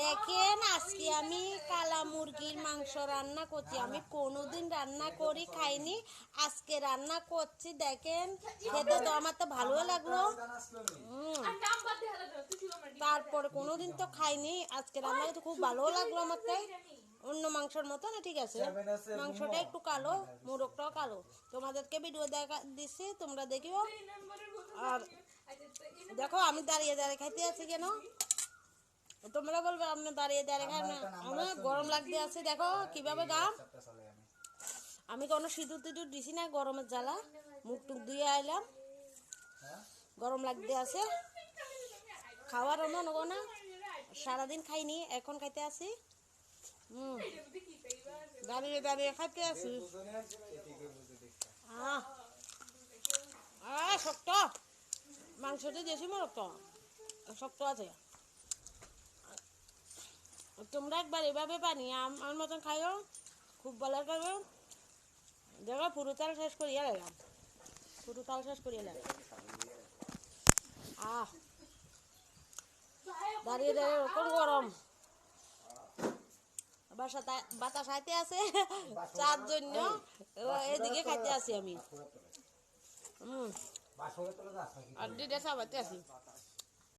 দেখেন, আজকে আমি কালা মুরগির মাংস রান্না করছি। আমি কোনোদিন রান্না করি, খাইনি। আজকে রান্না করছি, দেখেন। খেতে তো আমার তো ভালো লাগল। তারপরে কোনোদিন তো খাইনি। আজকে রান্না তো খুব ভালো লাগল আমার তো অন্য মাংসর মতো না ঠিক আছে। মাংসটা একটু কালো, মোরগটাও কালো। তোমাদেরকে ভিডিও দেখা দিচ্ছি তোমরা দেখিও। আর দেখো, আমি দাঁড়িয়ে দাঁড়িয়ে খাইতে আছি কেন? তোমরা বলবে আপনি দাঁড়িয়ে দাঁড়িয়ে আমার গরম লাগতে আছে দেখো কীভাবে গাম। আমি। কোনো সিঁদুর টিঁদুর দিছি না গরমের জ্বালা। মুখ টুক ধুয়ে আইলাম। গরম লাগতে আছে। খাওয়ার অন্য নেব না। সারাদিন খাইনি এখন খাইতে আছি হুম। দাঁড়িয়ে দাঁড়িয়ে খাইতে আছি আহ। আহ, শক্ত। মাংসটা দেশি মোরগ তো শক্ত আছে। তোমরা একবার এভাবে আম- আমার মতন খাইও খুব ভালো করবে দেখো পুরো তাল শেষ করিয়া গেলাম। পুরো তাল শেষ করিয়া গেলাম। আহ। দাঁড়িয়ে দাঁড়িয়ে ওরকম গরম। বাসা বাতাস খাইতে আছে চার জন্য। এদিকে খাইতে আছি আমি। হুম। আর দুইটা সাবাতে আছি।